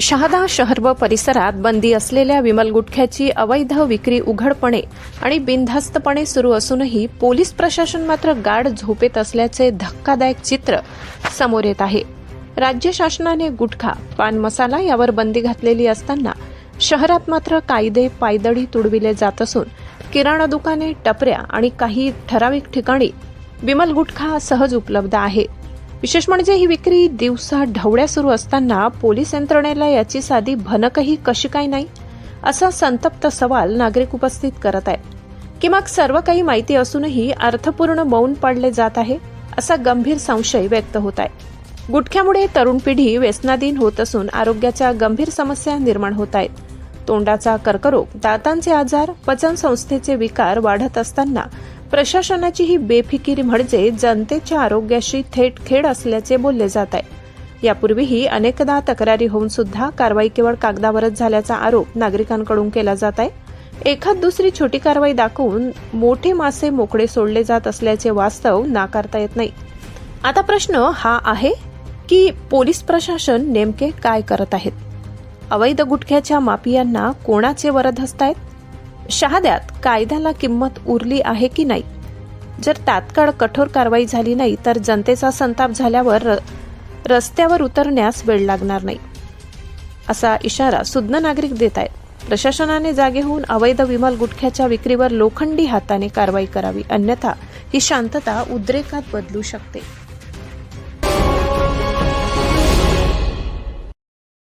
शहादा शहर व परिसरात बंदी असलेल्या विमल गुटख्याची अवैध विक्री उघडपणे आणि बिनधास्तपणे सुरू असूनही पोलीस प्रशासन मात्र गाढ झोपेत असल्याचे धक्कादायक चित्र समोर येत आहे. राज्य शासनाने गुटखा पान मसाला यावर बंदी घातलेली असताना शहरात मात्र कायदे पायदळी तुडविले जात असून किराणा दुकाने टपऱ्या आणि काही ठराविक ठिकाणी विमल गुटखा सहज उपलब्ध आहे. विशेष म्हणजे ही विक्री दिवसा ढवळ्या सुरू असताना पोलीस यंत्रणेला याची साधी भनकही कशी काय नाही असा संतप्त सवाल नागरिक उपस्थित करत आहेत. की मग सर्व काही माहिती असूनही अर्थपूर्ण मौन पाडले जात आहे असा गंभीर संशय व्यक्त होत आहे. गुटख्यामुळे तरुण पिढी व्यसनाधीन होत असून आरोग्याच्या गंभीर समस्या निर्माण होत आहेत. तोंडाचा कर्करोग दातांचे आजार पचन संस्थेचे विकार वाढत असताना प्रशासनाची ही बेफिकिरी म्हणजे जनतेच्या आरोग्याशी थेट खेळ असल्याचे बोलले जात आहे. यापूर्वीही अनेकदा तक्रारी होऊन सुद्धा कारवाई केवळ कागदावरच झाल्याचा आरोप नागरिकांकडून केला जात आहे. एखाद दुसरी छोटी कारवाई दाखवून मोठे मासे मोकळे सोडले जात असल्याचे वास्तव नाकारता येत नाही. आता प्रश्न हा आहे की पोलीस प्रशासन नेमके काय करत आहेत? अवैध गुटख्याच्या माफियांना कोणाचे वरद आहेत शहाद्यात कायद्याला किंमत उरली आहे की नाही? जर तात्काळ कठोर कारवाई झाली नाही तर जनतेचा संताप झाल्यावर र- रस्त्यावर उतरण्यास वेळ लागणार नाही. असा इशारा सुज्ञ नागरिक देत आहेत. प्रशासनाने जागे होऊन अवैध विमल गुटख्याच्या विक्रीवर लोखंडी हाताने कारवाई करावी अन्यथा ही शांतता उद्रेकात बदलू शकते.